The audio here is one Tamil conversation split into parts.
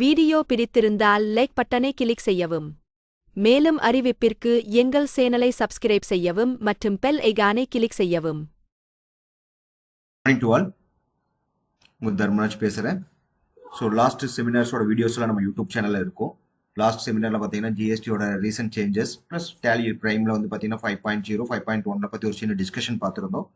வீடியோ பிடித்திருந்தால் லைக் பட்டனை கிளிக் செய்யவும். மேலும் அறிவிப்பிற்கு எங்கள் சேனலை சப்ஸ்கிரைப் செய்யவும் மற்றும் பெல் ஐகானை கிளிக் செய்யவும். ஆல் தர்மராஜ் பேசுகிறேன் ஸோ லாஸ்ட் செமினார்ஸோட வீடியோஸ்லாம் நம்ம யூடியூப் சேனலில் இருக்கும். லாஸ்ட் செமினாரில் பார்த்தீங்கன்னா ஜிஎஸ்டியோட ரீசெண்ட் சேஞ்சஸ் ப்ளஸ் டேலி ப்ரைமில் வந்து பார்த்தீங்கன்னா five point zero five point ஒன்னை பற்றி ஒரு சின்ன டிஸ்கஷன் பார்த்துருந்தோம்.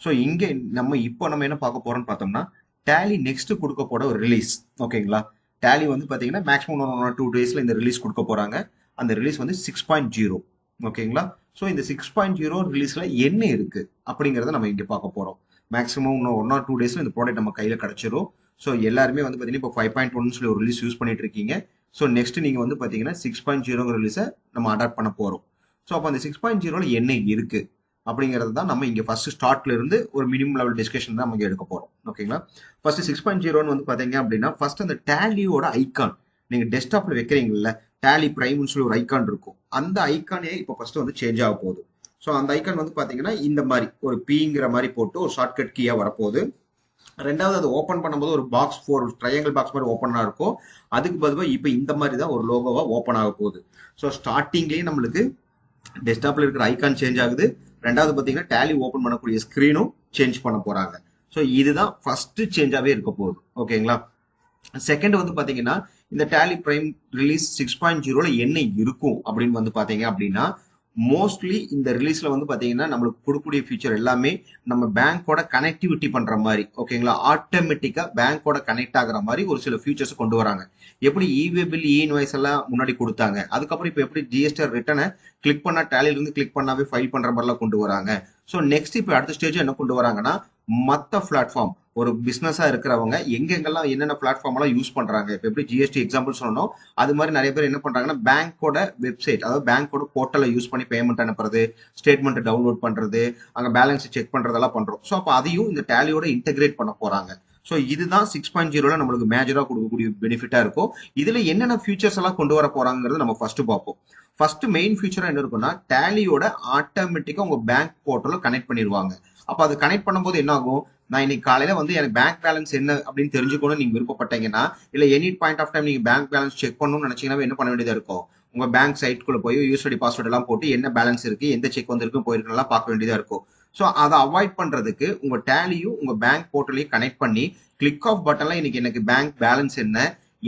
ஸோ இங்கே நம்ம இப்போ நம்ம என்ன பார்க்க போகிறோம்னு பார்த்தோம்னா டேலி நெக்ஸ்ட் கொடுக்க போட ஒரு ரிலீஸ் ஓகேங்களா டேலி வந்து பார்த்தீங்கன்னா மேக்ஸிமம் ஒன் டூ டேஸில் இந்த ரிலீஸ் கொடுக்க போகிறாங்க அந்த ரிலீஸ் வந்து சிக்ஸ் பாயிண்ட் ஜீரோ ஓகேங்களா? ஸோ இந்த சிக்ஸ் பாயிண்ட் ஜீரோ ரிலீஸில் என்ன இருக்குது அப்படிங்கிறத நம்ம இங்கே பார்க்க போகிறோம் மேக்ஸிமம் இன்னும் ஒன் ஆர் டூ டேஸில் இந்த ப்ராடக்ட் நம்ம கையில் கிடச்சிரும். ஸோ எல்லாருமே வந்து பார்த்தீங்கன்னா இப்போ ஃபைவ் பாயிண்ட் ஒன் சொல்லி ஒரு ரிலீஸ் யூஸ் பண்ணிட்டு இருக்கீங்க. ஸோ நெக்ஸ்ட் நீங்கள் வந்து பார்த்தீங்கன்னா சிக்ஸ் பாயிண்ட் ஜீரோங்கிற ரிலீஸை நம்ம அடாப்ட் பண்ண போகிறோம் ஸோ அப்போ அந்த சிக்ஸ் பாயிண்ட் ஜீரோவில் என்ன இருக்குது அப்படிங்கிறது தான் நம்ம இங்கே ஃபர்ஸ்ட் ஸ்டார்ட்ல இருந்து ஒரு மினிமம் லெவல் டிஸ்கஷன் தான் நம்ம எடுக்க போகிறோம் ஓகேங்களா ஃபர்ஸ்ட் சிக்ஸ் பாயிண்ட் ஜீரோன்னு வந்து பார்த்தீங்க அப்படின்னா ஃபர்ஸ்ட் அந்த டேலியோட ஐக்கான் நீங்கள் டெஸ்க்டாப்ல வைக்கிறீங்கல்ல டேலி பிரைம்னு சொல்லி ஒரு ஐக்கான் இருக்கும். அந்த ஐக்கானே இப்போ ஃபர்ஸ்ட் வந்து சேஞ்ச் ஆக போகுது. ஸோ அந்த ஐக்கான் வந்து பார்த்தீங்கன்னா இந்த மாதிரி ஒரு பீங்கிற மாதிரி போட்டு ஒரு ஷார்ட்கட் கீயாக வரப்போகுது. ரெண்டாவது அது ஓப்பன் பண்ணும்போது ஒரு பாக்ஸ் ஃபோர் ட்ரையாங்கிள் பாக்ஸ் மாதிரி ஓப்பனாக இருக்கும் அதுக்கு பதிலாக இப்போ இந்த மாதிரி தான் ஒரு லோகோவாக ஓப்பன் ஆக போகுது. ஸோ ஸ்டார்டிங்லேயே நம்மளுக்கு டெஸ்க்டாப்ல இருக்கிற ஐக்கான் சேஞ்ச் ஆகுது. ரெண்டாவது பார்த்தீங்கன்னா டேலி ஓப்பன் பண்ணக்கூடிய ஸ்க்ரீனும் சேஞ்ச் பண்ண போறாங்க. ஸோ இதுதான் ஃபர்ஸ்ட் சேஞ்சாகவே இருக்க போகுது. ஓகேங்களா? செகண்ட் வந்து பார்த்தீங்கன்னா இந்த Tally prime release six point ஜீரோல என்ன இருக்கும் அப்படின்னு வந்து பார்த்தீங்க அப்படின்னா மோஸ்ட்லி இந்த ரிலீஸ்ல வந்து பாத்தீங்கன்னா நம்மளுக்கு கொடுக்கக்கூடிய ஃபீச்சர் எல்லாமே நம்ம பேங்கோட கனெக்டிவிட்டி பண்ற மாதிரி ஓகேங்களா ஆட்டோமேட்டிக்கா பேங்கோட கனெக்ட் ஆகுற மாதிரி ஒரு சில ஃபீச்சர்ஸ் கொண்டு வராங்க. எப்படி இவே பில் இ இன்வாய்ஸ் எல்லாம் முன்னாடி கொடுத்தாங்க? அதுக்கப்புறம் இப்போ எப்படி ஜிஎஸ்டி ரிட்டனை கிளிக் பண்ணா டேலில இருந்து கிளிக் பண்ணாவே ஃபைல் பண்ற மாதிரிலாம் கொண்டு வராங்க. ஸோ நெக்ஸ்ட் இப்போ அடுத்த ஸ்டேஜ் என்ன கொண்டு வராங்கன்னா மற்ற பிளாட்ஃபார்ம் ஒரு பிசினஸா இருக்கிறவங்க எங்கெங்கெல்லாம் என்னென்ன பிளாட்ஃபார்ம் எல்லாம் யூஸ் பண்றாங்க? இப்போ எப்படி ஜிஎஸ்டி எக்ஸாம்பிள் சொல்லணும். அது மாதிரி நிறைய பேர் என்ன பண்றாங்கன்னா பேங்கோட வெப்சைட் அதாவது பேங்கோட போர்ட்டலை யூஸ் பண்ணி பேமெண்ட் அனுப்புறது ஸ்டேட்மெண்ட் டவுன்லோட் பண்றது அங்க பேலன்ஸ் செக் பண்றதெல்லாம் பண்றோம். ஸோ அப்போ அதையும் இந்த டேலியோட இன்டெகிரேட் பண்ண போறாங்க. ஸோ இதுதான் சிக்ஸ் பாயிண்ட் ஜீரோல நம்மளுக்கு மேஜரா கொடுக்கக்கூடிய பெனிஃபிட்டா இருக்கும். இதுல என்னென்ன ஃபியூச்சர்ஸ் எல்லாம் கொண்டு வர போறாங்கிறது நம்ம ஃபர்ஸ்ட் பார்ப்போம். ஃபர்ஸ்ட் மெயின் ஃபியூச்சரா என்ன இருக்குன்னா டேலியோட ஆட்டோமேட்டிக்கா உங்க பேங்க் போர்ட்டல கனெக்ட் பண்ணிடுவாங்க அப்ப அது கனெக்ட் பண்ணும்போது என்ன ஆகும் நான் இன்னைக்கு காலையில வந்து எனக்கு பேங்க் பேலன்ஸ் என்ன அப்படின்னு தெரிஞ்சுக்கணும் நீங்க விருப்பப்பட்டீங்கன்னா இல்ல எனி பாயிண்ட் ஆஃப் டைம் நீங்க பேங்க் பேலன்ஸ் செக் பண்ணணும்னு நினைச்சீங்கன்னா என்ன பண்ண வேண்டியதா இருக்கும்? உங்க பேங்க் சைட்குள்ள போய் யூஸ்டி பாஸ்வேர்ட் எல்லாம் போட்டு என்ன பேலன்ஸ் இருக்கு எந்த செக் வந்திருக்கு போயிருக்கலாம் பார்க்க வேண்டியதா இருக்கும். ஸோ அதை அவாய்ட் பண்றதுக்கு உங்க டேலியும் உங்க பேங்க் போர்ட்டலையும் கனெக்ட் பண்ணி கிளிக் ஆஃப் பட்டன்லாம் இன்னைக்கு எனக்கு பேங்க் பேலன்ஸ் என்ன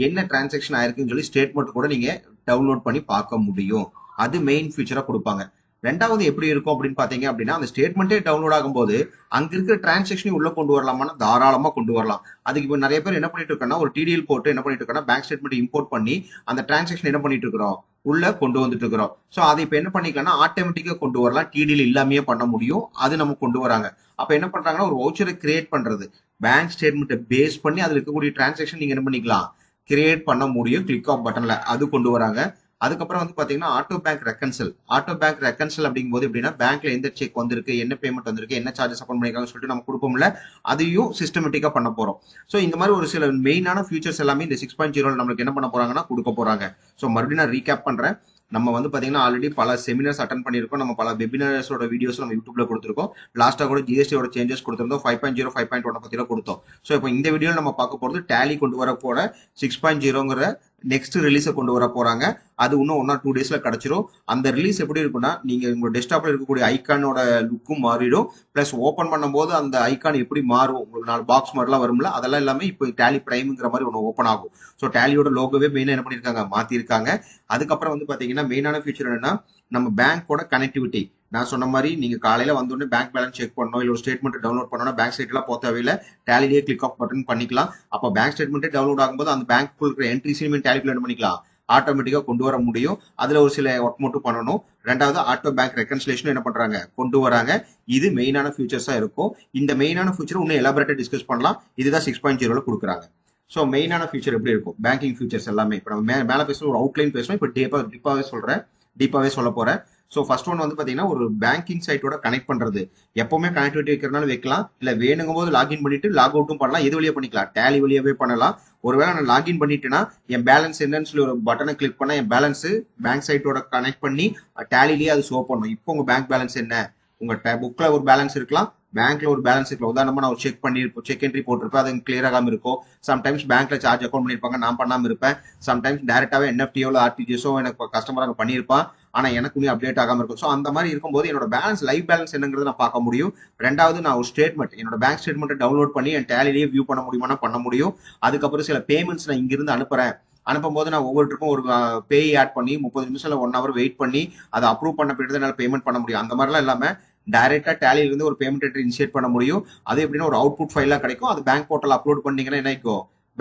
என்ன டிரான்சாக்ஷன் ஆயிருக்குன்னு சொல்லி ஸ்டேட்மெண்ட் கூட நீங்க டவுன்லோட் பண்ணி பார்க்க முடியும். அது மெயின் ஃபீச்சரா கொடுப்பாங்க. ரெண்டாவது எப்படி இருக்கும் அப்படின்னு பாத்தீங்க அப்படின்னா அந்த ஸ்டேட்மெண்ட்டே டவுன்லோட் ஆகும்போது அங்க இருக்கிற டிரான்சாக்ஷனையும் உள்ள கொண்டு வரலாமா தாராளமா கொண்டு வரலாம். அதுக்கு இப்போ நிறைய பேர் என்ன பண்ணிட்டு இருக்கோம்னா ஒரு டிடிஎல் போட்டு என்ன பண்ணிட்டு இருக்கோம்னா பேங்க் ஸ்டேட்மெண்ட் இம்போர்ட் பண்ணி அந்த டிரான்சாக்ஷன் என்ன பண்ணிட்டு இருக்கிறோம்? உள்ள கொண்டு வந்துட்டு இருக்கிறோம். ஸோ அதை இப்போ என்ன பண்ணிக்கலாம்னா ஆட்டோமேட்டிக்கா கொண்டு வரலாம். டிடிஎல் இல்லாமையே பண்ண முடியும். அது நம்ம கொண்டு வராங்க. அப்ப என்ன பண்றாங்கன்னா ஒரு வவுச்சரை கிரியேட் பண்றது. பேங்க் ஸ்டேட்மெண்ட்டை பேஸ் பண்ணி அதுல இருக்கக்கூடிய டிரான்சாக்ஷன் நீங்க என்ன பண்ணிக்கலாம்? கிரியேட் பண்ண முடியும். கிளிக் ஆஃப் பட்டன்ல அது கொண்டு வராங்க. அதுக்கப்புறம் வந்து பாத்தீங்கன்னா auto bank reconcile auto bank reconcile அப்படிங்கும்போது எப்படின்னா பேங்க்ல எந்த செக் வந்திருக்கு என்ன பேமெண்ட் வந்திருக்கு என்ன சார்ஜஸ் அக்கௌண்ட் பண்ணிருக்காங்கன்னு சொல்லிட்டு நம்ம கொடுப்போம்ல அதையும் சிஸ்டமேட்டிக்கா பண்ண போறோம். ஸோ இந்த மாதிரி ஒரு சில மெயினான ஃபியூச்சர்ஸ் எல்லாமே இந்த சிக்ஸ் பாயிண்ட் ஜீரோல நம்மளுக்கு என்ன பண்ண போறாங்கன்னா கொடுக்க போறாங்க. ஸோ மறுபடியும் நான் ரீகேப் பண்றேன். நம்ம வந்து பார்த்தீங்கன்னா ஆல்ரெடி பல செமினார்ஸ் அட்டன் பண்ணியிருக்கோம். நம்ம பல வெபினார்ஸோட வீடியோஸ் நம்ம யூடியூப்ல கொடுத்துருக்கோம். லாஸ்ட்டாக கூட ஜிஎஸ்டியோட சேஞ்சஸ் கொடுத்துருந்தோம். Five point zero five point one பத்திலாம் கொடுத்தோம். ஸோ இப்போ இந்த வீடியோவில் நம்ம பார்க்க போகிறது டேலி கொண்டு வர போகிற சிக்ஸ் பாயிண்ட் ஜீரோங்கிற நெக்ஸ்ட் ரிலீஸை கொண்டு வர போறாங்க. அது இன்னும் ஒன் ஆர் டூ டேஸ்ல கிடைச்சிரும். அந்த ரிலீஸ் எப்படி இருக்குன்னா நீங்க உங்க டெஸ்க்டாப்ல இருக்கக்கூடிய ஐக்கானோட லுக்கும் மாறிடும். பிளஸ் ஓப்பன் பண்ணும்போது அந்த ஐக்கான் எப்படி மாறும்? உங்களுக்கு நாலு பாக்ஸ் மாதிரிலாம் வரும்ல அதெல்லாம் எல்லாமே இப்போ டேலி பிரைம்ங்கிற மாதிரி ஒன்று ஓப்பன் ஆகும். ஸோ டேலியோட லோகோவே மெயினாக என்ன பண்ணியிருக்காங்க? மாத்திருக்காங்க அதுக்கப்புறம் வந்து பாத்தீங்கன்னா மெயினான ஃபீச்சர் என்னன்னா நம்ம பேங்கோட கனெக்டிவிட்டி நான் சொன்ன மாதிரி நீங்க காலையில வந்தோடனே பேங்க் பேலன்ஸ் செக் பண்ணணும் இல்ல ஒரு ஸ்டேட்மெண்ட் டவுன்லோட் பண்ணணும் பேங்க் ஸ்டேட் போக தேவையில்ல. டேலிலேயே கிளிக் ஆஃப் பட்டன் பண்ணிக்கலாம். அப்போ பேங்க் ஸ்டேட்மெண்ட்டே டவுன்லோட் ஆகும்போது அந்த பேங்க் இருக்கிற என்ட்ரிஸையுமே டேலிகுலேட் பண்ணிக்கலாம். ஆட்டோமேட்டிக்கா கொண்டு வர முடியும். அதுல ஒரு சில ஒர்க் மட்டும் பண்ணணும். ரெண்டாவது ஆட்டோ பேங்க் ரெக்கன்சிலேஷன் என்ன பண்றாங்க? கொண்டு வராங்க. இது மெயினான ஃபியூச்சர்ஸா இருக்கும். இந்த மெயினான ஃபியூச்சர் இன்னும் எலாபரேட்டா டிஸ்கஸ் பண்ணலாம். இதுதான் சிக்ஸ் பாயிண்ட் ஜீரோல கொடுக்குறாங்க. ஸோ மெயினான ஃபியூச்சர் எப்படி இருக்கும்? பேங்கிங் ஃபியூச்சர்ஸ் எல்லாமே. இப்போ நம்ம மேலே பேசுகிற ஒரு அவுட்லைன் பேசணும் இப்போ டீப்பாக டீப்பாகவே சொல்கிறேன் டீப்பாகவே சொல்ல போகிறேன் ஸோ ஃபர்ஸ்ட் ஒன் வந்து பார்த்தீங்கன்னா ஒரு பேங்கிங் சைட்டோட கனெக்ட் பண்ணுறது எப்போவுமே கனெக்டிவிட்டி வைக்கிறனால வைக்கலாம். இல்லை வேணுங்கும் போது லாகின் பண்ணிட்டு லாக் அவுட்டும் பண்ணலாம். எது வழியாக பண்ணிக்கலாம்? டேலி வழியாகவே பண்ணலாம். ஒருவேளை நான் லாகின் பண்ணிட்டேன்னா என் பேலன்ஸ் என்னன்னு சொல்லி ஒரு பட்டனை கிளிக் பண்ணால் என் பேலன்ஸ் பேங்க் சைட்டோட கனெக்ட் பண்ணி டேலிலேயே அது ஷோ பண்ணும். இப்போ உங்கள் பேங்க் பேலன்ஸ் என்ன? உங்கள் டே புக்கில் ஒரு பேலன்ஸ் இருக்கலாம். பேங்க்ல ஒரு பேலன்ஸ் இருக்கலாம். உதாரணமா நான் செக் பண்ணிருப்போம் செக் என்ட்ரி போட்டிருப்பேன். அது கிளியர் ஆகாம இருக்கும். சம்டைம்ஸ் பேங்க்ல சார்ஜ் அக்கௌண்ட் பண்ணிருப்பாங்க நான் பண்ணாம இருப்பேன். சம்டைம்ஸ் டேரக்டாவே என்எஃப்டியோ ஆர்டிஜிஎஸோ எனக்கு கஸ்டமர் அங்கே பண்ணியிருப்பான். ஆனா எனக்குமே அப்டேட் ஆகாம இருக்கும். ஸோ அந்த மாதிரி இருக்கும்போது என்னோட பேலன்ஸ் லைஃப் பேலன்ஸ் என்னங்கிறது நான் பார்க்க முடியும். ரெண்டாவது நான் ஒரு ஸ்டேட்மெண்ட் என்னோட பேங்க் ஸ்டேட்மெண்ட் டவுன்லோட் பண்ணி என் டேலிலேயே வியூ பண்ண முடியுமானா பண்ண முடியும். அதுக்கப்புறம் சில பேமெண்ட்ஸ் நான் இங்கிருந்து அனுப்புறேன். அனுப்பும்போது நான் ஒவ்வொரு ட்ரிப்பும் ஒரு பேய் ஆட் பண்ணி முப்பது நிமிஷம் ஒன் ஹவர் வெயிட் பண்ணி அதை அப்ரூவ் பண்ண பிறகு என்னால் பேமெண்ட் பண்ண முடியும். அந்த மாதிரிலாம் இல்லாம டைரக்டா டேலியிலிருந்து ஒரு பேமெண்ட் இனிஷியேட் பண்ண முடியும். அது எப்படின்னா ஒரு அவுட்புட் ஃபைலா கிடைக்கும். அது பேங்க் போர்ட்டல் அப்லோட் பண்ணீங்கன்னா என்ன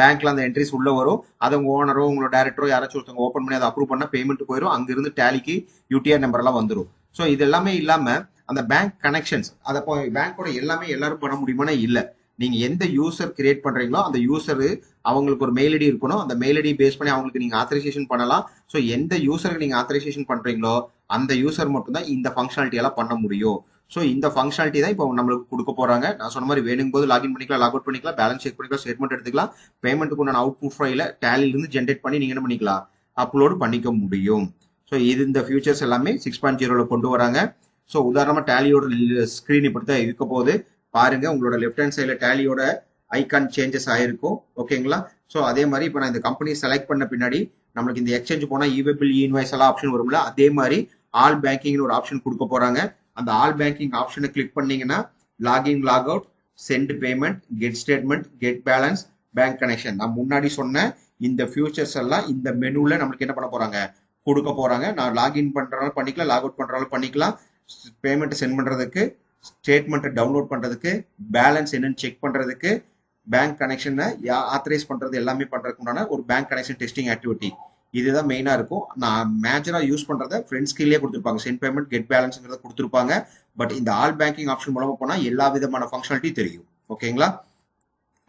பேங்க்ல அந்த என்ட்ரிஸ் உள்ள வரும். அதை உங்க ஓனரோ உங்களோட டேரக்டரோ யாராச்சும் ஒருத்தவங்க ஓப்பன் பண்ணி அதை அப்ரூவ் பண்ணா பேமெண்ட் போயிடும் அங்கிருந்து டேலிக்கு யூடிஆர் நம்பர் எல்லாம் வந்துடும் ஸோ இது எல்லாமே இல்லாம அந்த பேங்க் கனெக்ஷன்ஸ் அதை பேங்கோட எல்லாமே எல்லாரும் பண்ண முடியுமானா இல்லை. நீங்க எந்த யூசர் கிரியேட் பண்றீங்களோ அந்த யூசர் அவங்களுக்கு ஒரு மெயில் ஐடி இருக்கணும். அந்த மெயில் ஐடி பேஸ் பண்ணி அவங்களுக்கு நீங்க ஆத்தரைசேஷன் பண்ணலாம். ஸோ எந்த யூசருக்கு நீங்க ஆத்தரைசேஷன் பண்றீங்களோ அந்த யூசர் மட்டும்தான் இந்த ஃபங்க்ஷனாலிட்டி எல்லாம் பண்ண முடியும். ஸோ இந்த ஃபங்க்ஷனாலிட்டி தான் இப்போ நம்மளுக்கு கொடுக்க போறாங்க. நான் சொன்ன மாதிரி வேணும் போது லாகின் பண்ணிக்கலாம் லாக் அவுட் பண்ணிக்கலாம் பேலன்ஸ் செக் பண்ணிக்கலாம் ஸ்டேட்மெண்ட் எடுத்துக்கலாம். பேமெண்ட்டுக்கு உண்டான அவுட்புட் ஃபைல டேலிலிருந்து ஜென்ரேட் பண்ணி நீங்க என்ன பண்ணிக்கலாம்? அப்லோடு பண்ணிக்க முடியும். ஸோ இது இந்த ஃபியூச்சர்ஸ் எல்லாமே சிக்ஸ் பாயிண்ட் ஜீரோல கொண்டு வராங்க. ஸோ உதாரணமா டேலியோட ஸ்கிரீன் இப்படி தான் இருக்க போது பாருங்க உங்களோட லெஃப்ட் ஹேண்ட் சைடில் டேலியோட ஐகான் சேஞ்சஸ் ஆயிருக்கும். ஓகேங்களா ஸோ அதே மாதிரி இப்போ நான் இந்த கம்பெனி செலக்ட் பண்ண பின்னாடி நம்மளுக்கு இந்த எக்ஸ்சேஞ்ச் போனால் இவே பில் இன்வாய்ஸ் எல்லாம் ஆப்ஷன் வரும்ல? அதே மாதிரி ஆல் பேங்கிங்னு ஒரு ஆப்ஷன் கொடுக்க போறாங்க. அந்த ஆல் பேங்கிங் ஆப்ஷனை கிளிக் பண்ணீங்கன்னா login log out sent payment get statement get balance bank connection நான் முன்னாடி சொன்ன இந்த ஃபியூச்சர்ஸ் எல்லாம் இந்த மெனுவில் நம்மளுக்கு என்ன பண்ண போறாங்க? கொடுக்க போறாங்க. நான் லாகின் பண்றனால பண்ணிக்கலாம் லாக் அவுட் பண்றனால பண்ணிக்கலாம். பேமெண்ட் சென்ட் பண்றதுக்கு ஸ்டேட்மெண்ட்டை டவுன்லோட் பண்றதுக்கு பேலன்ஸ் என்னன்னு செக் பண்றதுக்கு பேங்க் கனெக்ஷனை ஆத்தரைஸ் பண்றது எல்லாமே பண்றதுக்கு உண்டான ஒரு பேங்க் கனெக்ஷன் டெஸ்டிங் ஆக்டிவிட்டி இதுதான் மெயினாக இருக்கும். நான் மேஜராக யூஸ் பண்றத ஃப்ரெண்ட்ஸ் கீழே கொடுத்துருப்பாங்க. சென்ட் பேமெண்ட் கெட் பேலன்ஸுங்கிறத கொடுத்துருப்பாங்க. பட் இந்த ஆல் பேங்கிங் ஆப்ஷன் மூலமாக போனால் எல்லா விதமான ஃபங்க்ஷனாலிட்டி தெரியும். ஓகேங்களா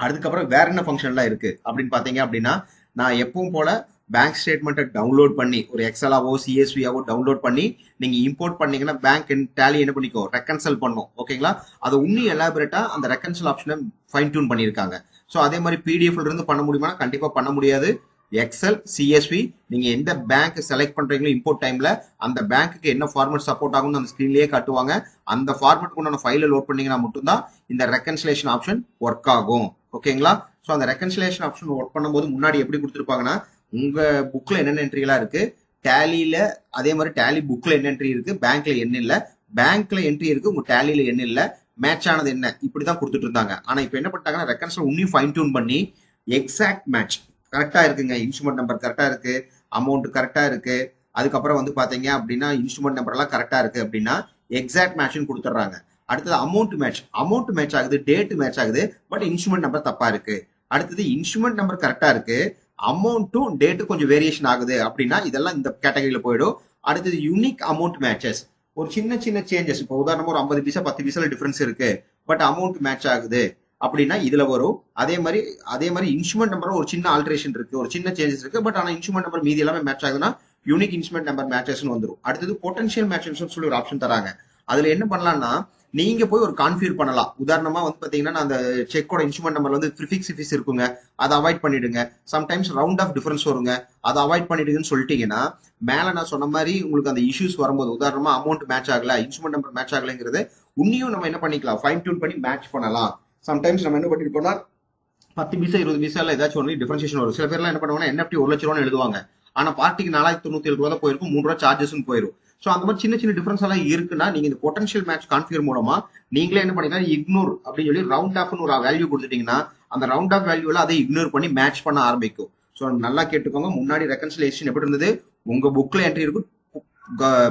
அதுக்கப்புறம் வேற என்ன ஃபங்க்ஷன்லாம் இருக்கு? அப்படின்னு பார்த்தீங்க அப்படின்னா நான் எப்பவும் போல பேங்க் ஸ்டேட்மெண்ட்டை டவுன்லோட் பண்ணி ஒரு எக்ஸலாவோ சிஎஸ்வியாவோ டவுன்லோட் பண்ணி நீங்கள் இம்போர்ட் பண்ணீங்கன்னா பேங்க் டேலி என்ன பண்ணிக்கோ ரெக்கன்சல் பண்ணும். ஓகேங்களா அதை இன்னும் எலாபரேட்டாக அந்த ரெக்கன்சல் ஆப்ஷனை ஃபைன் டியூன் பண்ணியிருக்காங்க. ஸோ அதே மாதிரி பிடிஎஃப்ல இருந்து பண்ண முடியுமா கண்டிப்பாக பண்ண முடியாது. எக்ஸல் சிஎஸ்வி நீங்க எந்த பேங்க் செலக்ட் பண்றீங்களோ இம்போர்ட் டைம்ல அந்த பேங்க்குக்கு என்ன ஃபார்மேட் சப்போர்ட் ஆகும்னு அந்த ஸ்கிரீன்லயே காட்டுவாங்க. அந்த ஃபார்மேட் உண்டான ஃபைல லோட் பண்ணீங்கன்னா மட்டும்தான் இந்த ரெக்கன்சிலேஷன் ஆப்ஷன் ஒர்க் ஆகும். ஓகேங்களா ஸோ அந்த ரெக்கன்சிலேஷன் ஆப்ஷன் ஒர்க் பண்ணும்போது முன்னாடி எப்படி கொடுத்துருப்பாங்கன்னா உங்க புக்ல என்னென்ன என்ட்ரிலாம் இருக்கு? டேலியில அதே மாதிரி டேலி புக்ல என்ன என்ட்ரி இருக்கு? பேங்க்ல என்ன இல்லை. பேங்க்ல என்ட்ரி இருக்கு உங்க டேலியில என்ன இல்லை. மேட்ச் ஆனது என்ன? இப்படிதான் கொடுத்துட்டு இருந்தாங்க. ஆனா இப்போ என்ன பண்ணிட்டாங்கன்னா ரெக்கன்சில் உன்னையும் ஃபைன் டியூன் பண்ணி எக்ஸாக்ட் மேட்ச் கரெக்டா இருக்குங்க. இன்ஸ்ட்ருமெண்ட் நம்பர் கரெக்டா இருக்கு. அமௌண்ட் கரெக்டா இருக்கு. அதுக்கப்புறம் வந்து பாத்தீங்க அப்படின்னா இன்ஸ்ட்ருமெண்ட் நம்பர் எல்லாம் கரெக்டா இருக்கு அப்படின்னா எக்ஸாக்ட் மேட்ச்னு கொடுத்துட்றாங்க. அடுத்தது அமௌண்ட் மேட்ச் அமௌண்ட் மேட்ச் ஆகுது டேட் மேட்ச் ஆகுது பட் இன்ஸ்ட்ருமெண்ட் நம்பர் தப்பா இருக்கு. அடுத்தது இன்ஸ்ட்ருமெண்ட் நம்பர் கரெக்டா இருக்கு. அமௌண்ட்டும் டேட்டும் கொஞ்சம் வேரியேஷன் ஆகுது அப்படின்னா இதெல்லாம் இந்த கேட்டகரியில போயிடும். அடுத்தது யூனிக் அமௌண்ட் மேட்சஸ் ஒரு சின்ன சின்ன சேஞ்சஸ் இப்போ உதாரணமா ஒரு ஐம்பது பைசா பத்து பைசால டிஃபரன்ஸ் இருக்கு. பட் அமௌண்ட் மேட்ச் ஆகுது. அப்படின்னா இதுல வரும். அதே மாதிரி அதே மாதிரி இன்ஸ்ட்ருமெண்ட் நம்பர் ஒரு சின்ன ஆல்ட்ரேஷன் இருக்கு. ஒரு சின்ன சேஞ்சஸ் இருக்கு. பட் ஆனா இன்ஸ்ட்ருமெண்ட் நம்பர் மீதி எல்லாமே மேட்ச் ஆகுதுன்னா யூனிக் இன்ஸ்ட்ருமெண்ட் நம்பர் மேட்சஸ் வந்துடும் அடுத்தது பொட்டன்ஷியல் மேட்சஸ் சொல்லி ஒரு ஆப்ஷன் தராங்க. அதுல என்ன பண்ணலாம்னா நீங்க போய் ஒரு கான்ஃபியூர் பண்ணலாம். உதாரணமா வந்து பாத்தீங்கன்னா அந்த செக்கோட இன்ஸ்ட்ருமெண்ட் நம்பர் வந்து ப்ரிஃபிக்ஸ் இஃபிஸ் இருக்குங்க. அதை அவாய்ட் பண்ணிடுங்க. சம்டைம்ஸ் ரவுண்ட் ஆஃப் டிஃபரன்ஸ் வருங்க. அதை அவாய்ட் பண்ணிடுங்கன்னு சொல்லிட்டீங்கன்னா மேல நான் சொன்ன மாதிரி உங்களுக்கு அந்த இஷ்யூஸ் வரும்போது உதாரணமா அமௌண்ட் மேட்ச் ஆகல இன்ஸ்ட்ருமெண்ட் நம்பர் மேட்ச் ஆகலைங்கிறது உன்னையும் நம்ம என்ன பண்ணிக்கலாம் ஃபைன் டியூன் பண்ணி மேட்ச் பண்ணலாம். சம்டைம்ஸ் நம்ம என்ன பண்ணிருப்போம்னா பத்து பீசா இருபது பீசால ஏதாச்சும் ஒன்று டிஃபரன்சியேஷன் வரும். சில பேர்லாம் என்ன பண்ணுவாங்கன்னா என்எஃப்டி ஒரு லட்ச ரூபா எழுதுவாங்க. ஆனா பார்ட்டிக்கு நாலாயிரத்தி தொண்ணூத்தி ஏழு ரூபா தான் போயிருக்கும் மூணு ரூபா சார்ஜஸ் போயிடும் ஸோ அந்த மாதிரி சின்ன சின்ன டிஃபரன்ஸ் எல்லாம் இருக்குன்னா நீங்க இந்த பொட்டன்ஷியல் மேட்ச் கான்ஃபிகர் மூலமா நீங்களே என்ன பண்ணிக்கலாம் இக்னோர் அப்படின்னு சொல்லி ரவுண்ட் ஆஃப்னு ஒரு வேல்யூ கொடுத்துட்டீங்கன்னா அந்த ரவுண்ட் ஆஃப் வேல்யூல அதை இக்னோர் பண்ணி மேட்ச் பண்ண ஆரம்பிக்கும். ஸோ நல்லா கேட்டுக்கோங்க. முன்னாடி ரெக்கன்சிலேஷன் எப்படி இருந்தது? உங்க புக்ல என்ட்ரி இருக்கும்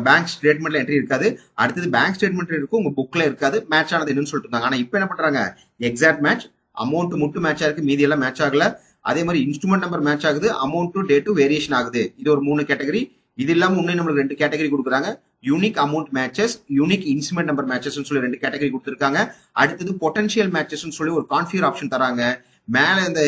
பேங்க் ஸ்டேட்மெண்ட்ல என்ட்ரி இருக்காது. அடுத்தது பேங்க் ஸ்டேட்மெண்ட் இருக்கும் உங்க புக்ல இருக்காது. மேட்ச் ஆனது என்னன்னு சொல்லிட்டு இருந்தாங்க. ஆனா இப்போ என்ன பண்றாங்க? எக்ஸாக்ட் மேட்ச் அமௌண்ட் மட்டும் மேட்ச் ஆயிருக்கு மீதி எல்லாம் மேட்ச் ஆகல. அதே மாதிரி இன்ஸ்ட்ருமெண்ட் நம்பர் மேட்ச் ஆகுது. அமௌண்ட் டேட்டும் வேரியேஷன் ஆகுது. இது ஒரு மூணு கேட்டகரி இது இல்லாம இன்னும் நம்மளுக்கு ரெண்டு கேட்டகரி கொடுக்குறாங்க. Unique amount matches unique instrument number matches சொல்லி ரெண்டு கேட்டகரி கொடுத்துருக்காங்க. அடுத்தது பொட்டன்ஷியல் மேட்சஸ் சொல்லி ஒரு கான்ஃபிகர் ஆப்ஷன் தராங்க. மேலே இந்த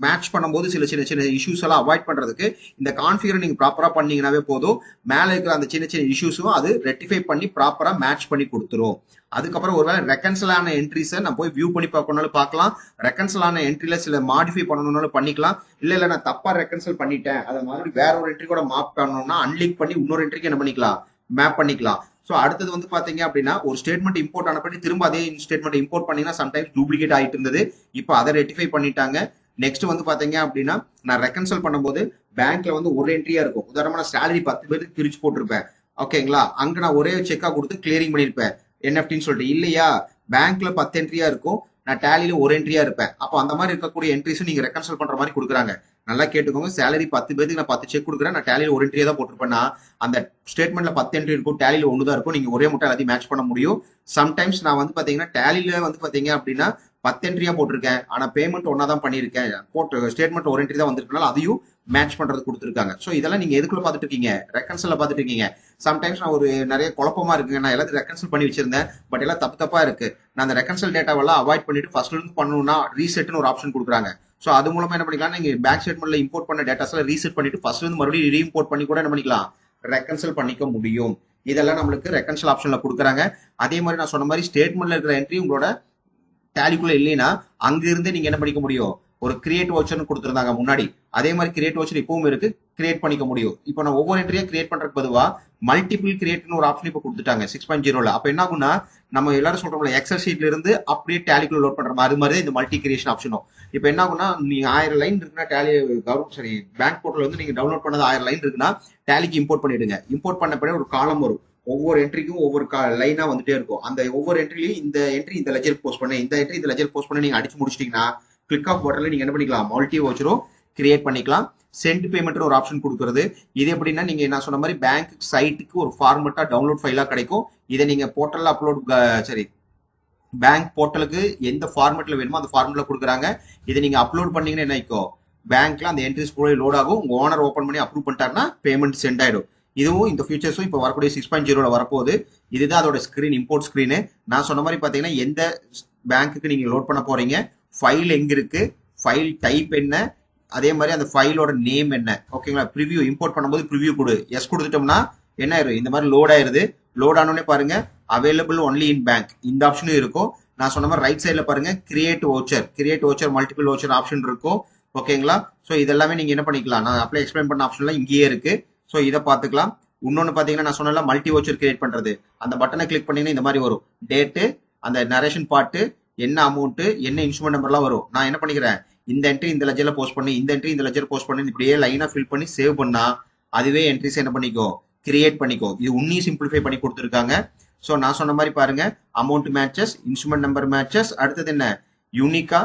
மேட்ச் பண்ணும்போது சில சின்ன சின்ன இஷ்யூஸ் எல்லாம் அவாய்ட் பண்றதுக்கு இந்த கான்ஃபிகரை நீங்க ப்ராப்பரா பண்ணீங்கன்னாவே போதும். மேலே இருக்கிற அந்த சின்ன சின்ன இஷ்யூஸும் அது ரெட்டிஃபை பண்ணி ப்ராப்பரா மேட்ச் பண்ணி கொடுத்துரும். அதுக்கப்புறம் ஒருவேளை ரெக்கன்சல் ஆன என்ட்ரிஸை நான் போய் வியூ பண்ணி பார்க்கணும்னாலும் பார்க்கலாம். ரெக்கன்சல் ஆன என்ட்ரில சில மாடிஃபை பண்ணணும்னாலும் பண்ணிக்கலாம். இல்ல இல்ல நான் தப்பா ரெக்கன்சல் பண்ணிட்டேன். அதை மாதிரி வேற ஒரு என்ட்ரி கூட மாப் பண்ணணும்னா அன்லீக் பண்ணி இன்னொரு என்ட்ரிக்கு என்ன பண்ணிக்கலாம்? மேப் பண்ணிக்கலாம். ஸோ அடுத்தது வந்து பாத்தீங்க அப்படின்னா ஒரு ஸ்டேட்மெண்ட் இம்போர்ட் ஆன பண்ணி திரும்ப அதே ஸ்டேட்மெண்ட் இம்போர்ட் பண்ணிங்கன்னா சம்டைம்ஸ் டூப்ளிகேட் ஆகிட்டு இருந்தது. இப்போ அதை ரெட்டிஃபை பண்ணிட்டாங்க. நெக்ஸ்ட் வந்து பாத்தீங்க அப்படின்னா நான் ரெக்கன்சல் பண்ணும்போது பேங்க்ல வந்து ஒரு என்ட்ரியா இருக்கும். உதாரணமா நான் சேலரி பத்து பேருக்கு பிரிச்சு போட்டிருப்பேன். ஓகேங்களா அங்க நான் ஒரே செக்கா கொடுத்து கிளியரிங் பண்ணிருப்பேன் என்எஃப்டின்னு சொல்லிட்டு. இல்லையா? பேங்க்ல பத்து என்ட்ரியா இருக்கும். நான் டேலியில ஒரு என்ட்ரியா இருப்பேன். அப்போ அந்த மாதிரி இருக்கக்கூடிய என்ட்ரிஸும் நீங்க ரெக்கன்சல் பண்ற மாதிரி கொடுக்குறாங்க. நல்லா கேட்டுக்கோங்க. சேலரி பத்து பேருக்கு நான் பத்து செக் கொடுக்குறேன். நான் டேலியில் ஒரு என்ட்ரியா தான் போட்டிருப்பேன்னா அந்த ஸ்டேட்மெண்ட்ல பத்து என்ட்ரி இருக்கும். டேலியில் ஒன்று தான் இருக்கும். நீங்க ஒரே முட்டை எல்லாத்தையும் மேட்ச் பண்ண முடியும். சம்டைம்ஸ் நான் வந்து பாத்தீங்கன்னா டேலியில வந்து பாத்தீங்க அப்படின்னா பத்து என்ட்ரியா போட்டிருக்கேன். ஆனா பேமெண்ட் ஒன்னா தான் பண்ணியிருக்கேன். போட்டு ஸ்டேட்மெண்ட் ஒரு என்ட்ரி தான் வந்திருக்கனால அதையும் மேட்ச் பண்றது கொடுத்துருக்காங்க. ஸோ இதெல்லாம் நீங்க எதுக்குள்ள பார்த்துட்டு இருக்கீங்க ரெக்கன்சல்ல பார்த்துட்டு இருக்கீங்க சம்டைம்ஸ் நான் ஒரு நிறைய குழப்பமா இருக்குங்க நான் எல்லாத்தையும் ரெக்கன்சல் பண்ணி வச்சிருந்தேன். பட் எல்லாம் தப்பு தப்பா இருக்கு. நான் அந்த ரெக்கன்சல் டேட்டாவெல்லாம் அவாய்ட் பண்ணிட்டு ஃபர்ஸ்ட்ல இருந்து பண்ணணும்னா ரீசெட்னு ஒரு ஆப்ஷன் கொடுக்குறாங்க. ஸோ அது மூலமா என்ன பண்ணிக்கலாம்? நீங்க பேக் ஸ்டேட்மெண்ட்ல இம்போர்ட் பண்ண டேட்டாஸ் எல்லாம் ரீசெட் பண்ணிட்டு ஃபர்ஸ்ட்ல இருந்து மறுபடியும் ரீஇம்போர்ட் பண்ணி கூட என்ன பண்ணிக்கலாம்? ரெக்கன்சல் பண்ணிக்க முடியும். இதெல்லாம் நம்மளுக்கு ரெக்கன்சல் ஆப்ஷன்ல கொடுக்குறாங்க. அதே மாதிரி நான் சொன்ன மாதிரி ஸ்டேட்மெண்ட்ல இருக்கிற என்ட்ரி உங்களோட டேலிக்குள்ள இல்லைன்னா அங்க இருந்து நீங்க என்ன பண்ணிக்க முடியும்? ஒரு கிரியேட் வவுச்சர்னு கொடுத்துருந்தாங்க முன்னாடி. அதே மாதிரி கிரியேட் வவுச்சர் இப்பவும் இருக்கு. கிரியேட் பண்ணிக்க முடியும். இப்போ நான் ஒவ்வொரு என்ட்ரியா கிரியேட் பண்றதுக்கு பொதுவா மல்டிபிள் கிரியேட்னு ஒரு ஆப்ஷன் இப்போ கொடுத்துட்டாங்க சிக்ஸ் பாயிண்ட் ஜீரோல அப்ப என்ன ஆகும்னா நம்ம எல்லாரும் சொல்றோம்ல எக்ஸல் ஷீட்ல இருந்து அப்படியே டேலிக்குள்ள லோட் பண்ற மாதிரி மாதிரி இந்த மல்டி கிரியேஷன் ஆப்ஷனும் இப்போ என்ன ஆகும்னா நீங்க ஆயிரம் லைன் இருக்குன்னா டேலி கவர்மெண்ட் சரி பேங்க் போர்ட்டல் வந்து நீங்க டவுன்லோட் பண்ணது ஆயிரம் லைன் இருக்குன்னா டேலிக்கு இம்போர்ட் பண்ணிடுங்க. இம்போர்ட் பண்ண பிறகு ஒரு காலம் வரும். ஒவ்வொரு என்ட்ரிக்கும் ஒவ்வொரு லைனா வந்துட்டே இருக்கும். அந்த ஒவ்வொரு என்ட்ரிலையும் இந்த என்ட்ரி இந்த லெஜர் போஸ்ட் பண்ண. இந்த என்ட்ரி இந்த லெஜர் போஸ்ட் பண்ண நீங்க அடிச்சு முடிச்சிட்டீங்கன்னா கிளிக் ஆஃப் பட்டன்ல நீங்க என்ன பண்ணிக்கலாம்? மல்டி வச்சுரும் கிரியேட் பண்ணிக்கலாம். சென்ட் பேமெண்ட் ஒரு ஆப்ஷன் கொடுக்குறது. இது எப்படின்னா நீங்க நான் சொன்ன மாதிரி பேங்க் சைட்டுக்கு ஒரு ஃபார்மெட்டா டவுன்லோட் ஃபைலா கிடைக்கும். இதை நீங்க போர்ட்டல்ல அப்லோட் சரி பேங்க் போர்ட்டலுக்கு எந்த ஃபார்மெட்ல வேணுமோ அந்த ஃபார்மெட்ல கொடுக்குறாங்க. இதை நீங்க அப்லோட் பண்ணீங்கன்னா என்ன பேங்க்ல அந்த என்ட்ரிஸ் போய் லோட் ஆகும். உங்க ஓனர் ஓப்பன் பண்ணி அப்ரூவ் பண்ணிட்டாருன்னா பேமெண்ட் சென்ட் ஆயிடும். இதுவும் இந்த ஃபியூச்சர்ஸும் இப்போ வரக்கூடிய சிக்ஸ் பாயிண்ட் ஜீரோவில் வரப்போகுது. இதுதான் அதோட ஸ்க்ரீன் இம்போர்ட் ஸ்க்ரீனு நான் சொன்ன மாதிரி பார்த்தீங்கன்னா எந்த பேங்க்குக்கு நீங்கள் லோட் பண்ண போகிறீங்க ஃபைல் எங்கே இருக்குது ஃபைல் டைப் என்ன? அதே மாதிரி அந்த ஃபைலோட நேம் என்ன? ஓகேங்களா ப்ரிவியூ இம்போர்ட் பண்ணும்போது ப்ரிவியூ கொடு. எஸ் கொடுத்துட்டோம்னா என்ன ஆயிரும்? இந்த மாதிரி லோட் ஆயிருது. லோட் ஆனோடனே பாருங்க அவைலபிள் ஒன்லி இன் பேங்க் இந்த ஆப்ஷனும் இருக்கும். நான் சொன்ன மாதிரி ரைட் சைடில் பாருங்க create voucher create voucher multiple voucher option இருக்கும். ஓகேங்களா ஸோ இதெல்லாமே நீங்கள் என்ன பண்ணிக்கலாம்? நான் அப்ளை எக்ஸ்பிளைன் பண்ண ஆப்ஷன்லாம் இங்கேயே இருக்குது ஸோ இதை பார்த்துக்கலாம். இன்னொன்று பார்த்தீங்கன்னா நான் சொன்னல மல்டி ஓச்சர் கிரியேட் பண்றது. அந்த பட்டனை கிளிக் பண்ணீங்கன்னா இந்த மாதிரி வரும். டேட்டு அந்த நரேஷன் பார்ட்டு என்ன அமௌண்ட் என்ன இன்ஸ்ட்ருமெண்ட் நம்பர்லாம் வரும். நான் என்ன பண்ணிக்கிறேன்? இந்த என்ட்ரி இந்த லெஜர்ல போஸ்ட் பண்ணி இந்த என்ட்ரி இந்த லெஜர் போஸ்ட் பண்ணி இப்படியே லைனா ஃபில் பண்ணி சேவ் பண்ணா அதுவே என்ட்ரிஸ் என்ன பண்ணிக்கோ கிரியேட் பண்ணிக்கோ. இது உன்னையும் சிம்பிளிஃபை பண்ணி கொடுத்துருக்காங்க. ஸோ நான் சொன்ன மாதிரி பாருங்க. Amount matches instrument number matches அடுத்தது என்ன? யூனிக்கா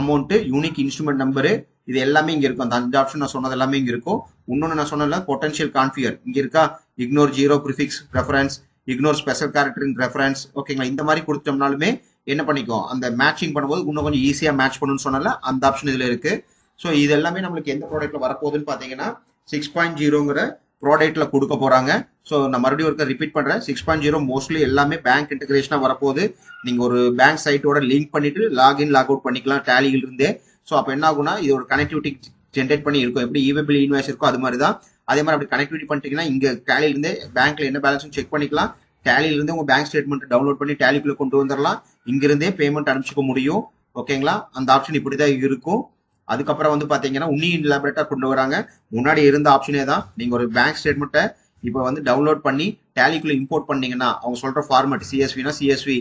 அமௌண்ட்டு யூனிக் இன்ஸ்ட்ருமெண்ட் நம்பரு இது எல்லாமே இங்க இருக்கும். அந்த அஞ்சு ஆப்ஷன் நான் சொன்னது எல்லாமே இங்க இருக்கும். இன்னொன்னு நான் சொன்னல பொட்டன்ஷியல் கான்ஃபியர் இங்க இருக்கா? Ignore zero prefix reference ignore special character in reference ஓகேங்களா இந்த மாதிரி கொடுத்தோம்னாலுமே என்ன பண்ணிக்கும் அந்த மேட்சிங் பண்ணும்போது இன்னும் கொஞ்சம் ஈஸியா மேட்ச் பண்ணணும்னு சொன்னால அந்த ஆப்ஷன் இதுல இருக்கு. ஸோ இது எல்லாமே நம்மளுக்கு எந்த ப்ராடக்ட்ல வரப்போகுதுன்னு பாத்தீங்கன்னா சிக்ஸ் பாயிண்ட் ஜீரோங்கிற ப்ராடக்ட்ல கொடுக்க போறாங்க. ஸோ நான் மறுபடியும் ஒருக்க ரிப்பீட் பண்றேன். சிக்ஸ் பாயிண்ட் ஜீரோ மோஸ்ட்லி எல்லாமே பேங்க் இன்டகிரேஷனா வரப்போகுது. நீங்க ஒரு பேங்க் சைட்டோட லிங்க் பண்ணிட்டு லாக்இன் லாக் அவுட் பண்ணிக்கலாம் டேலியில் இருந்தே ஸோ அப்போ என்ன ஆகும்னா இது ஒரு கனெக்டிவிட்டி ஜென்ரேட் பண்ணி இருக்கும். எப்படி இவபிள் இன்வாய்ஸ் இருக்கோ அது மாதிரி தான் அதே மாதிரி அப்படி கனெக்டிவிட்டி பண்ணிட்டீங்கன்னா இங்கே டேலியிலிருந்தே பேங்க்ல என்ன பேலன்ஸ் செக் பண்ணிக்கலாம். டேலியில உங்கள் உங்க பேங்க் ஸ்டேட்மெண்ட் டவுன்லோட் பண்ணி டேலிக்குள்ள கொண்டு வந்துடலாம் இங்கிருந்தே பேமெண்ட் அனுப்பிச்சுக்க முடியும். ஓகேங்களா? அந்த ஆப்ஷன் இப்படி தான் இருக்கும். அதுக்கப்புறம் வந்து பார்த்தீங்கன்னா உன்னி இன்லாபரேட்டா கொண்டு வராங்க. முன்னாடி இருந்த ஆப்ஷனே தான். நீங்க ஒரு பேங்க் ஸ்டேட்மெண்ட்டை இப்போ வந்து டவுன்லோட் பண்ணி டேலிக்குள்ள இம்போர்ட் பண்ணீங்கன்னா அவங்க சொல்ற ஃபார்மேட் சிஎஸ்வினா சிஎஸ்வி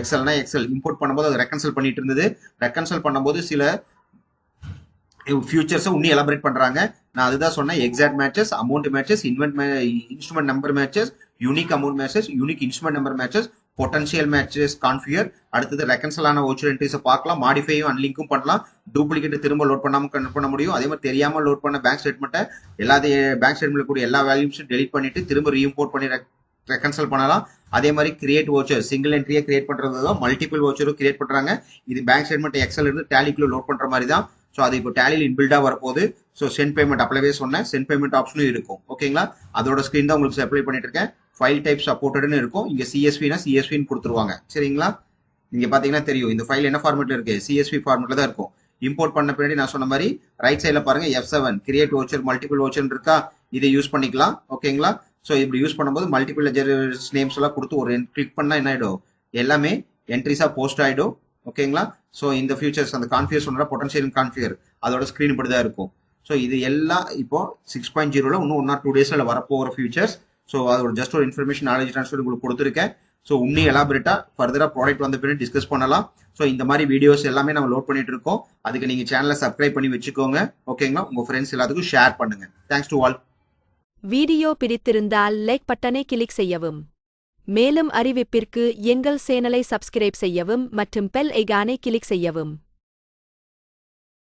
எக்ஸல்னா எக்ஸல் இம்போர்ட் பண்ணும்போது அதை ரெக்கன்சல் பண்ணிட்டு இருந்தது. ரெக்கன்சல் பண்ணும்போது சில ஃபியூச்சர்ஸை இன்னும் எலபரேட் பண்ணுறாங்க நான் அதுதான் சொன்னேன் exact matches amount matches invent instrument number matches unique amount matches unique instrument number matches potential matches confirm அடுத்தது ரெக்கன்சல் ஆன ஓச்சர் என்ட்ரிஸை பார்க்கலாம். மாடிஃபையும் அன்லிங்கும் பண்ணலாம். டூப்ளிகேட் திரும்ப லோட் பண்ணாமல் பண்ண முடியும். அதே மாதிரி தெரியாமல் லோட் பண்ண பேங்க் ஸ்டேட்மெண்ட்டை எல்லா பேங்க் ஸ்டேட்மெண்ட்ல கூட எல்லா வேல்யூஸும் டெலிட் பண்ணிட்டு திரும்ப ரீஇம்போர்ட் பண்ணி ரெக்கன்சல் பண்ணலாம். அதே மாதிரி கிரியேட் ஓச்சர் சிங்கிள் என்ட்ரியை கிரியேட் பண்ணுறது தான் மல்டிபிள் ஓச்சரும் கிரியேட் பண்ணுறாங்க இது பேங்க் ஸ்டேட்மெண்ட் எக்ஸல் இருந்து டேலிக்குள்ள லோட் பண்ணுற மாதிரி தான் ஸோ அது இப்போ டேலியில் இன்பில்டாக வரப்போகுது. ஸோ சென்ட் பேமெண்ட் அப்ளைவே சொன்னேன். சென்ட் பேமெண்ட் ஆப்ஷனும் இருக்கும். ஓகேங்களா அதோட ஸ்க்ரீன் தான் உங்களுக்கு அப்ளை பண்ணிட்டு இருக்கேன் ஃபைல் டைப் சப்போர்ட்டட்னு இருக்கும். இங்கே சிஎஸ்பினா சிஎஸ்வின்னு கொடுத்துருவாங்க. சரிங்களா? நீங்கள் பார்த்தீங்கன்னா தெரியும். இந்த ஃபைல் என்ன ஃபார்மெட்டில் இருக்கு? சிஎஸ்வி ஃபார்மெட்டில் தான் இருக்கும். இம்போர்ட் பண்ண பின்னாடி நான் சொன்ன மாதிரி ரைட் சைடில் பாருங்க F seven create voucher multiple voucher இருக்கா? இதை யூஸ் பண்ணிக்கலாம். ஓகேங்களா ஸோ இப்படி யூஸ் பண்ணும்போது மல்டிபிள் லெஜர்ஸ் நேம்ஸ் எல்லாம் கொடுத்து ஒரு கிளிக் பண்ணால் என்ன ஆகிடும் எல்லாமே என்ட்ரிஸாக போஸ்ட் ஆகிடும் ஓகேங்களா ஸோ இந்த ஃபியூச்சர்ஸ் அந்த கான்ஃபியர் சொன்னா பொட்டன்ஷியல் கான்ஃபியர் அதோட ஸ்க்ரீன் இப்படி தான் இருக்கும். ஸோ இது எல்லாம் இப்போ சிக்ஸ் பாயிண்ட் ஜீரோல இன்னும் ஒன் ஆர் டூ டேஸ்ல வரப்போகிற ஃபியூச்சர்ஸ் ஸோ அதோட ஜஸ்ட் ஒரு இன்ஃபர்மேஷன் நாலேஜ் ட்ரான்ஸ்ஃபர் உங்களுக்கு கொடுத்துருக்கேன். ஸோ இன்னும் எலாபரேட்டா ஃபர்தரா ப்ராடக்ட் வந்த பிறகு டிஸ்கஸ் பண்ணலாம். ஸோ இந்த மாதிரி வீடியோஸ் எல்லாமே நம்ம லோட் பண்ணிட்டு இருக்கோம். அதுக்கு நீங்க சேனலை சப்ஸ்கிரைப் பண்ணி வச்சுக்கோங்க. ஓகேங்களா உங்க ஃப்ரெண்ட்ஸ் எல்லாத்துக்கும் ஷேர் பண்ணுங்க. தேங்க்ஸ் டு ஆல் வீடியோ பிடித்திருந்தால் லைக் பட்டனை கிளிக் செய்யவும். மேலும் அறிவிப்பிற்கு எங்கள் சேனலை சப்ஸ்கிரைப் செய்யவும் மற்றும் பெல் ஐகானை கிளிக் செய்யவும்.